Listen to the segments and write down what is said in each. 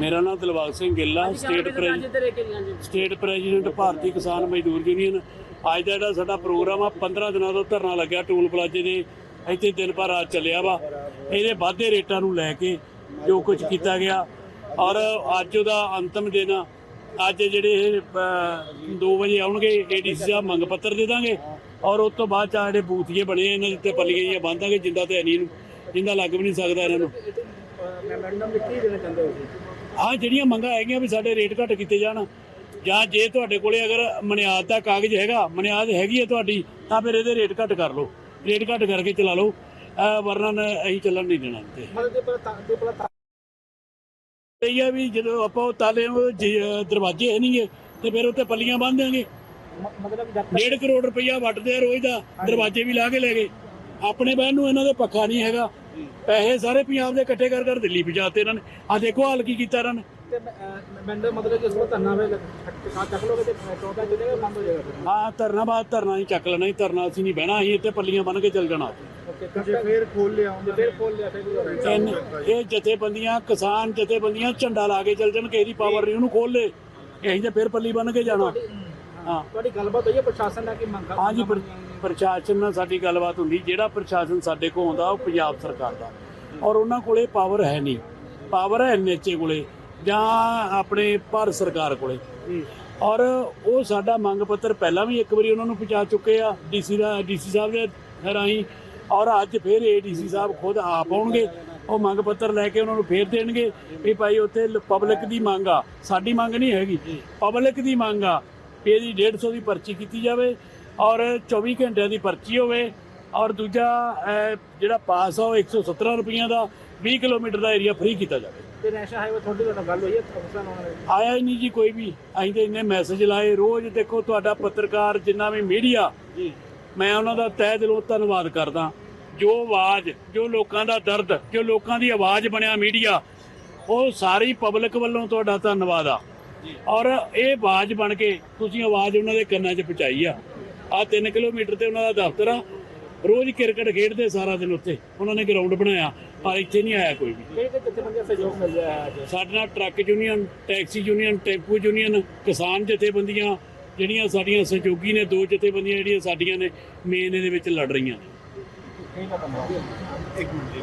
ਮੇਰਾ ਨਾਮ ਦਿਲਬਾਗ ਸਿੰਘ ਗਿੱਲ ਆ state president state president Bharatiya Kisan Mazdoor union ਅੱਜ ਦਾ ਜਿਹੜਾ ਸਾਡਾ ਪ੍ਰੋਗਰਾਮ ਆ 15 ਦਿਨਾਂ ਤੋਂ ਧਰਨਾ ਲੱਗਿਆ ਟੂਲ ਪਲਾਜ਼ੇ ਦੇ। ਇੱਥੇ ਦਿਨ ਭਰ ਰਾਤ ਚੱਲਿਆ ਵਾ। ਇਹਦੇ ਵਾਧੇ ਰੇਟਾਂ ਨੂੰ ਲੈ ਕੇ ਜੋ ਕੁਝ ਕੀਤਾ ਗਿਆ। ਔਰ ਅੱਜ ਉਹਦਾ ਅੰਤਮ ਦਿਨ ਆ। ਅੱਜ ਜਿਹੜੇ ਇਹ 2 ਵਜੇ ਆਉਣਗੇ ਏਡੀਸੀ ਸਾਹਿਬ ਮੰਗ ਪੱਤਰ ਦੇ ਦਾਂਗੇ। ਔਰ ਉਸ ਤੋਂ ਬਾਅਦ ਚ ਆਹ ਜਿਹੜੇ ਬੂਥੀਏ ਬਣੇ ਆ, ਇਹਨਾਂ ਦੇ ਉੱਤੇ ਪੱਲੀਆਂ ਜਿਹੀਆਂ ਬੰਨ੍ਹ ਦਾਂਗੇ ਜਿੰਦਾ ਤੇ ਨਹੀਂ ਨੂੰ ਜਿੰਦਾ ਲੱਗ ਵੀ ਨਹੀਂ ਸਕਦਾ ਇਹਨਾਂ ਨੂੰ। ਮੈਮੋਰੈਂਡਮ ਵਿੱਚ ਕੀ ਦੇਣਾ ਚਾਹੁੰਦੇ ਹੋ ਹਾਂ ਜਿਹੜੀਆਂ ਮੰਗਾਂ ਹੈਗੀਆਂ ਵੀ ਸਾਡੇ ਰੇਟ ਘੱਟ ਕੀਤੇ ਜਾਣ ਜਾਂ ਜੇ ਤੁਹਾਡੇ ਕੋਲੇ ਅਗਰ ਮਨਿਆਦ ਦਾ ਕਾਗਜ਼ ਹੈਗਾ ਮਨਿਆਦ ਹੈਗੀ ਹੈ ਤੁਹਾਡੀ ਤਾਂ ਫਿਰ ਇਹਦੇ ਰੇਟ ਘੱਟ ਕਰ ਲਓ। ਰੇਟ ਘੱਟ ਕਰਕੇ ਚਲਾ ਲਓ। ਅਹ ਵਰਨਾ ਨਾ ਅਸੀਂ ਚੱਲਣ ਨਹੀਂ ਦੇਣਾ ਤੇ ਇਹ ਆ ਵੀ ਜਦੋਂ ਆਪਾਂ ਉਹ ਤਾਲੇ ਦਰਵਾਜ਼ੇ ਹੈ ਨਹੀਂਗੇ ਤੇ ਫਿਰ ਉੱਤੇ ਪੱਲੀਆਂ ਬੰਨ੍ਹ ਦਿਆਂਗੇ। ਮਤਲਬ ਜਦ ਤੱਕ 1.5 ਕਰੋੜ ਰੁਪਈਆ ਵੱਟਦੇ ਆ ਰੋਜ਼ ਦਾ ਦਰਵਾਜ਼ੇ ਵੀ ਲਾ ਕੇ ਲੈ ਗਏ। ਆਪਣੇ ਬਹਿਣ ਨੂੰ ਇਹਨਾਂ ਦੇ ਪੱਖਾ ਨਹੀਂ ਹੈਗਾ। ਪੈਸੇ ਸਾਰੇ ਪੰਜਾਬ ਦੇ ਇਕੱਠੇ ਕਰ ਕਰ ਦਿੱਲੀ ਪਹੁੰਚਾਤੇ ਇਹਨਾਂ ਨੇ। ਆ ਦੇਖੋ ਹਾਲ ਕੀ ਕੀਤਾ ਇਹਨਾਂ ਨੇ। ਤੇ ਮੈਂਡਰ ਮਤਲਬ ਇਸ ਨੂੰ ਧਰਨਾ ਵੇ ਚੱਕ ਲੋਗੇ ਤੇ 14 ਚੱਲੇਗਾ ਬੰਦ ਹੋ ਜਾਏਗਾ ਫਿਰ। ਹਾਂ ਧਰਨਾ ਬਾਅਦ ਧਰਨਾ ਨਹੀਂ ਚੱਕ ਲੈਣਾ ਹੀ ਧਰਨਾ ਅਸੀਂ ਨਹੀਂ ਬਹਿਣਾ ਅਸੀਂ ਇੱਥੇ ਪੱਲੀਆਂ ਬੰਨ ਕੇ ਚੱਲ ਜਾਣਾ। ਓਕੇ ਜੇ ਫੇਰ ਖੋਲ ਲਿਆ ਫੇਰ ਖੋਲ ਲਿਆ ਫਿਰ ਇਹ ਜਥੇਬੰਦੀਆਂ ਕਿਸਾਨ ਜਥੇਬੰਦੀਆਂ ਝੰਡਾ ਲਾ ਕੇ ਚੱਲ ਜਾਣ ਕਿਸੇ ਦੀ ਪਾਵਰ ਨਹੀਂ ਉਹਨੂੰ ਖੋਲ ਲੈ। ਅਸੀਂ ਤੇ ਫਿਰ ਪੱਲੀ ਬੰਨ ਕੇ ਜਾਣਾ। ਹਾਂ। ਤੁਹਾਡੀ ਗੱਲਬਾਤ ਹੋਈ ਹੈ ਪ੍ਰਸ਼ਾਸਨ ਨਾਲ ਕਿ ਮੰਗਾ ਹਾਂਜੀ ਪ੍ਰ- ਪ੍ਰਸ਼ਾਸਨ ਨਾਲ ਸਾਡੀ ਗੱਲਬਾਤ ਹੁੰਦੀ ਜਿਹੜਾ ਪ੍ਰਸ਼ਾਸਨ ਸਾਡੇ ਕੋਲ ਆਉਂਦਾ ਉਹ ਪੰਜਾਬ ਸਰਕਾਰ ਦਾ। ਔਰ ਉਹਨਾਂ ਕੋਲੇ ਪਾਵਰ ਹੈ ਨਹੀਂ। ਪਾਵਰ ਹੈ ਐਨਐਚਏ ਕੋਲੇ ਜਾਂ ਆਪਣੇ ਭਾਰਤ ਸਰਕਾਰ ਕੋਲੇ। ਔਰ ਉਹ ਸਾਡਾ ਮੰਗ ਪੱਤਰ ਪਹਿਲਾਂ ਵੀ ਇੱਕ ਵਾਰੀ ਉਹਨਾਂ ਨੂੰ ਪਹੁੰਚਾ ਚੁੱਕੇ ਆ ਡੀਸੀ ਦਾ ਡੀਸੀ ਸਾਹਿਬ ਦੇ ਰਾਹੀਂ। ਔਰ ਅੱਜ ਫਿਰ ਏਡੀਸੀ ਸਾਹਿਬ ਖੁਦ ਆਪ ਆਉਣਗੇ ਉਹ ਮੰਗ ਪੱਤਰ ਲੈ ਕੇ ਉਹਨਾਂ ਨੂੰ ਫੇਰ ਦੇਣਗੇ ਵੀ ਭਾਈ ਉੱਥੇ ਪਬਲਿਕ ਦੀ ਮੰਗ ਆ। ਸਾਡੀ ਮੰਗ ਨਹੀਂ ਹੈਗੀ। ਪਬਲਿਕ ਦੀ ਮੰਗ ਆ ਵੀ ਇਹਦੀ 150 ਦੀ ਪਰਚੀ ਕੀਤੀ ਜਾਵੇ ਔਰ 24 ਘੰਟਿਆਂ ਦੀ ਪਰਚੀ ਹੋਵੇ ਔਰ ਦੂਜਾ ਜਿਹੜਾ ਪਾਸ ਆ ਉਹ 117 ਰੁਪਈਆਂ ਦਾ 20 ਕਿਲੋਮੀਟਰ ਦਾ ਏਰੀਆ ਫ੍ਰੀ ਕੀਤਾ ਜਾਵੇ। ਤੇ ਨੈਸ਼ਨਲ ਹਾਈਵੇ ਤੁਹਾਡੀ ਨਾਲ ਗੱਲ ਹੋਈ ਹੈ ਅਫਸਰਾਂ ਨਾਲ ਆਇਆ ਹੀ ਨਹੀਂ ਜੀ ਕੋਈ ਵੀ। ਅਸੀਂ ਤੇ ਇੰਨੇ ਮੈਸੇਜ ਲਾਏ ਰੋਜ਼ ਦੇਖੋ ਤੁਹਾਡਾ ਪੱਤਰਕਾਰ ਜਿੰਨਾ ਵੀ ਮੀਡੀਆ ਜੀ। ਮੈਂ ਉਹਨਾਂ ਦਾ ਤਹਿ ਦਿਲੋਂ ਧੰਨਵਾਦ ਕਰਦਾ। ਜੋ ਆਵਾਜ਼ ਜੋ ਲੋਕਾਂ ਦਾ ਦਰਦ ਜੋ ਲੋਕਾਂ ਦੀ ਆਵਾਜ਼ ਬਣਿਆ ਮੀਡੀਆ ਉਹ ਸਾਰੀ ਪਬਲਿਕ ਵੱਲੋਂ ਤੁਹਾਡਾ ਧੰਨਵਾਦ ਆ। ਔਰ ਇਹ ਆਵਾਜ਼ ਬਣ ਕੇ ਤੁਸੀਂ ਆਵਾਜ਼ ਉਹਨਾਂ ਦੇ ਕੰਨਾਂ 'ਚ ਪਹੁੰਚਾਈ ਆ। ਆ 3 ਕਿਲੋਮੀਟਰ ਤੇ ਉਹਨਾਂ ਦਾ ਦਫ਼ਤਰ ਆ। ਰੋਜ਼ ਕ੍ਰਿਕਟ ਖੇਡਦੇ ਸਾਰਾ ਦਿਨ ਉੱਥੇ। ਉਹਨਾਂ ਨੇ ਗਰਾਊਂਡ ਬਣਾਇਆ ਪਰ ਇੱਥੇ ਨਹੀਂ ਆਇਆ ਕੋਈ ਵੀ। ਕਿਹੜੇ ਕਿਤੇ ਬੰਦੇ ਸਹਿਯੋਗ ਮਿਲ ਰਿਹਾ ਹੈ ਅੱਜ? ਸਾਡੇ ਨਾਲ truck union taxi union tempo union ਕਿਸਾਨ ਜਥੇਬੰਦੀਆਂ ਜਿਹੜੀਆਂ ਸਾਡੀਆਂ ਸਹਿਯੋਗੀ ਨੇ ਦੋ ਜਥੇਬੰਦੀਆਂ ਜਿਹੜੀਆਂ ਸਾਡੀਆਂ ਨੇ ਮੇਨ ਇਹਦੇ ਵਿੱਚ ਲੜ ਰਹੀਆਂ ਨੇ। ਠੀਕ ਹੈ ਧੰਨਵਾਦ ਇੱਕ ਮਿੰਟ ਜੀ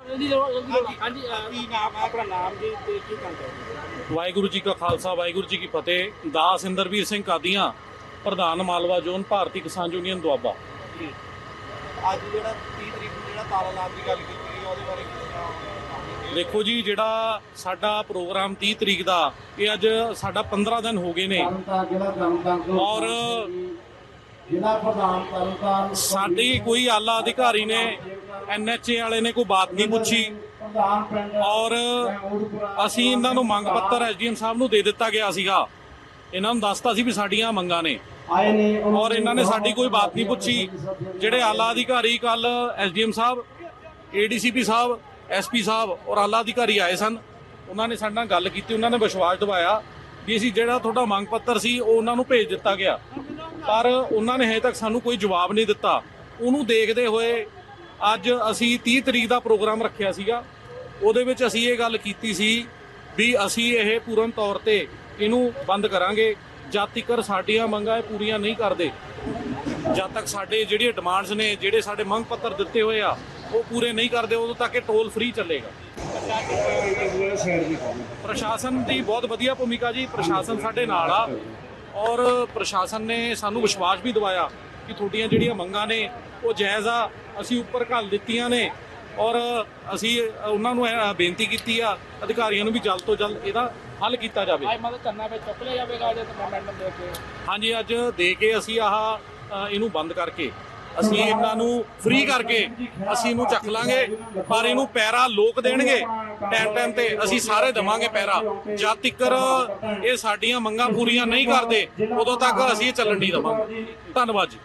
ਹਾਂਜੀ ਕੀ ਨਾਮ ਆਪਣਾ ਨਾਮ ਜੀ ਤੇ ਕੀ ਕੰਮ ਕਰਦੇ ਵਾਹਿਗੁਰੂ ਜੀ ਕਾ ਖਾਲਸਾ ਵਾਹਿਗੁਰੂ ਜੀ ਕੀ ਫਤਿਹ। ਦਾਸ ਇੰਦਰਵੀਰ ਸਿੰਘ ਕਾਦੀਆਂ ਪ੍ਰਧਾਨ ਮਾਲਵਾ ਜ਼ੋਨ ਭਾਰਤੀ ਕਿਸਾਨ ਯੂਨੀਅਨ ਦੁਆਬਾ। ਜੀ। ਅੱਜ ਜਿਹੜਾ 30 ਤਰੀਕ ਨੂੰ ਜਿਹੜਾ ਤਾਲਾ ਲਾਭ ਦੀ ਗੱਲ ਕੀਤੀ ਗਈ ਉਹਦੇ ਬਾਰੇ ਕੀ ਦੇਖੋ ਜੀ ਜਿਹੜਾ ਸਾਡਾ ਪ੍ਰੋਗਰਾਮ 30 ਤਰੀਕ ਦਾ ਇਹ ਅੱਜ ਸਾਡਾ 15 ਦਿਨ ਹੋ ਗਏ ਨੇ। ਔਰ ਜ਼ਿਲ੍ਹਾ ਪ੍ਰਧਾਨ ਤਰਨਤਾਰਨ ਸਾਡੀ ਕੋਈ ਆਲਾ ਅਧਿਕਾਰੀ ਨੇ ਐਨਐਚਏ ਵਾਲੇ ਨੇ ਕੋਈ ਬਾਤ ਨਹੀਂ ਪੁੱਛੀ। ਔਰ ਅਸੀਂ ਇਹਨਾਂ ਨੂੰ ਮੰਗ ਪੱਤਰ ਐਸਡੀਐਮ ਸਾਹਿਬ ਨੂੰ ਦੇ ਦਿੱਤਾ ਗਿਆ ਸੀਗਾ। ਇਹਨਾਂ ਨੂੰ ਦੱਸਤਾ ਸੀ ਵੀ ਸਾਡੀਆਂ ਮੰਗਾਂ ਨੇ। ਆਏ ਨੇ ਉਹਨਾਂ ਔਰ ਇਹਨਾਂ ਨੇ ਸਾਡੀ ਕੋਈ ਬਾਤ ਨਹੀਂ ਪੁੱਛੀ। ਜਿਹੜੇ ਆਲਾ ਅਧਿਕਾਰੀ ਕੱਲ ਐਸਡੀਐਮ ਸਾਹਿਬ ਏਡੀਸੀਪੀ ਸਾਹਿਬ ਐਸਪੀ ਸਾਹਿਬ ਔਰ ਆਲਾ ਅਧਿਕਾਰੀ ਆਏ ਸਨ। ਉਹਨਾਂ ਨੇ ਸਾਡੇ ਨਾਲ ਗੱਲ ਕੀਤੀ ਉਹਨਾਂ ਨੇ ਵਿਸ਼ਵਾਸ ਦਿਵਾਇਆ ਵੀ ਅਸੀਂ ਜਿਹੜਾ ਤੁਹਾਡਾ ਮੰਗ ਪੱਤਰ ਸੀ ਉਹ ਉਹਨਾਂ ਨੂੰ ਭੇਜ ਦਿੱਤਾ ਗਿਆ। ਪਰ ਉਹਨਾਂ ਨੇ ਹਜੇ ਤੱਕ ਸਾਨੂੰ ਕੋਈ ਜਵਾਬ ਨਹੀਂ ਦਿੱਤਾ। ਉਹਨੂੰ ਦੇਖਦੇ ਹੋਏ ਅੱਜ ਅਸੀਂ 30 ਤਰੀਕ ਦਾ ਪ੍ਰੋਗਰਾਮ ਰੱਖਿਆ ਸੀਗਾ। ਉਹਦੇ ਵਿੱਚ ਅਸੀਂ ਇਹ ਗੱਲ ਕੀਤੀ ਸੀ ਵੀ ਅਸੀਂ ਇਹ ਪੂਰਨ ਤੌਰ ਤੇ ਇਹਨੂੰ ਬੰਦ ਕਰਾਂਗੇ। ਜਦ ਤੱਕ ਸਾਡੀਆਂ ਮੰਗਾਂ ਇਹ ਪੂਰੀਆਂ ਨਹੀਂ ਕਰਦੇ, ਜਦ ਤੱਕ ਸਾਡੇ ਜਿਹੜੀਆਂ ਡਿਮਾਂਡਸ ਨੇ, ਜਿਹੜੇ ਸਾਡੇ ਮੰਗ ਪੱਤਰ ਦਿੱਤੇ ਹੋਏ ਆ, ਉਹ ਪੂਰੇ ਨਹੀਂ ਕਰਦੇ, ਉਦੋਂ ਤੱਕ ਇਹ ਟੋਲ ਫ੍ਰੀ ਚੱਲੇਗਾ। ਪ੍ਰਸ਼ਾਸਨ ਦੀ ਬਹੁਤ ਵਧੀਆ ਭੂਮਿਕਾ ਜੀ, ਪ੍ਰਸ਼ਾਸਨ ਸਾਡੇ ਨਾਲ ਆ, ਔਰ ਪ੍ਰਸ਼ਾਸਨ ਨੇ ਸਾਨੂੰ ਵਿਸ਼ਵਾਸ ਵੀ ਦਿਵਾਇਆ ਕਿ ਤੁਹਾਡੀਆਂ ਜਿਹੜੀਆਂ ਮੰਗਾਂ ਨੇ, ਉਹ ਜਾਇਜ਼ ਆ, ਅਸੀਂ ਉੱਪਰ ਘੱਲ ਦਿੱਤੀਆਂ ਨੇ ਔਰ ਅਸੀਂ ਉਹਨਾਂ ਨੂੰ ਇਹ ਬੇਨਤੀ ਕੀਤੀ ਆ ਅਧਿਕਾਰੀਆਂ ਨੂੰ ਵੀ ਜਲਦ ਤੋਂ ਜਲਦ ਇਹਦਾ ਹੱਲ ਕੀਤਾ ਜਾਵੇ। ਅੱਜ ਮਤਲਬ ਧਰਨਾ ਵਿੱਚ ਚੁੱਕ ਲਿਆ ਜਾਵੇਗਾ ਜੇ ਮੈਮੋਰੈਂਡਮ ਦੇ ਕੇ? ਹਾਂਜੀ ਅੱਜ ਦੇ ਕੇ ਅਸੀਂ ਆਹ ਇਹਨੂੰ ਬੰਦ ਕਰਕੇ ਅਸੀਂ ਇਹਨਾਂ ਨੂੰ ਫ੍ਰੀ ਕਰਕੇ ਅਸੀਂ ਇਹਨੂੰ ਚੱਕ ਲਾਂਗੇ ਪਰ ਇਹਨੂੰ ਪੈਰਾ ਲੋਕ ਦੇਣਗੇ। ਟਾਈਮ ਟਾਈਮ ਤੇ ਅਸੀਂ ਸਾਰੇ ਦਵਾਂਗੇ ਪੈਰਾ। ਜਦ ਤੱਕ ਇਹ ਸਾਡੀਆਂ ਮੰਗਾਂ ਪੂਰੀਆਂ ਨਹੀਂ ਕਰਦੇ ਉਦੋਂ ਤੱਕ ਅਸੀਂ ਇਹ ਚੱਲਣ ਨਹੀਂ ਦਵਾਂਗੇ। ਧੰਨਵਾਦ ਜੀ